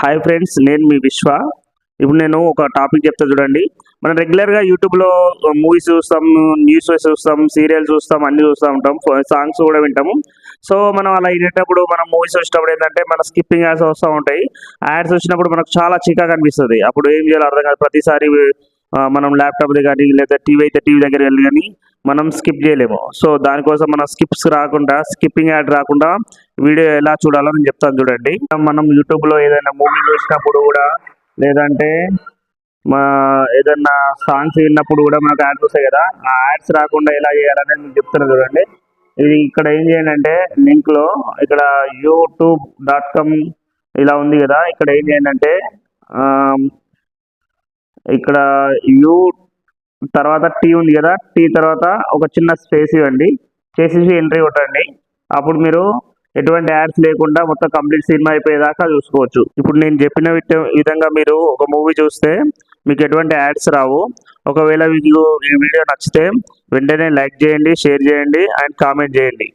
Hi friends నేను మీ విశ్వ. ఇప్పుడు నేను ఒక టాపిక్ చెప్తా చూడండి. మనం రెగ్యులర్గా యూట్యూబ్లో మూవీస్ చూస్తాం న్యూస్ చూస్తాం సీరియల్స్ చూస్తాం అన్నీ చూస్తూ ఉంటాం. సాంగ్స్ కూడా వింటాము. సో మనం అలా వినేటప్పుడు మనం మూవీస్ వచ్చినప్పుడు ఏంటంటే మన స్కిప్పింగ్ యాడ్స్ వస్తూ ఉంటాయి. యాడ్స్ వచ్చినప్పుడు మనకు చాలా చికాకు అనిపిస్తుంది. అప్పుడు ఏం చేయాలో అర్థం కాదు. ప్రతిసారి మనం ల్యాప్టాప్ కానీ లేదా టీవీ అయితే టీవీ దగ్గర వెళ్ళి కానీ మనం స్కిప్ చేయలేము. సో దానికోసం మనం స్కిప్స్ రాకుండా స్కిప్పింగ్ యాడ్ రాకుండా వీడియో ఎలా చూడాలో నేను చెప్తాను చూడండి. మనం యూట్యూబ్లో ఏదైనా మూవీ చూసినప్పుడు కూడా లేదంటే మా ఏదన్నా సాంగ్స్ విన్నప్పుడు కూడా మనకు యాడ్స్ వస్తాయి కదా ఆ యాడ్స్ రాకుండా ఎలా చేయాలనేది నేను చెప్తున్నాను చూడండి. ఇది ఇక్కడ ఏం చేయండి అంటే లింక్లో ఇక్కడ యూట్యూబ్ డాట్ కామ్ ఇలా ఉంది కదా ఇక్కడ ఏం చేయండి అంటే ఇక్కడ యూ తర్వాత టీ ఉంది కదా. టీ తర్వాత ఒక చిన్న స్పేస్ ఇవ్వండి. చేసేసి ఎంట్రీ కొట్టండి. అప్పుడు మీరు ఎటువంటి యాడ్స్ లేకుండా మొత్తం కంప్లీట్ సినిమా అయిపోయేదాకా చూసుకోవచ్చు. ఇప్పుడు నేను చెప్పిన విధంగా మీరు ఒక మూవీ చూస్తే మీకు ఎటువంటి యాడ్స్ రావు. ఒకవేళ మీకు ఈ వీడియో నచ్చితే వెంటనే లైక్ చేయండి షేర్ చేయండి అండ్ కామెంట్ చేయండి.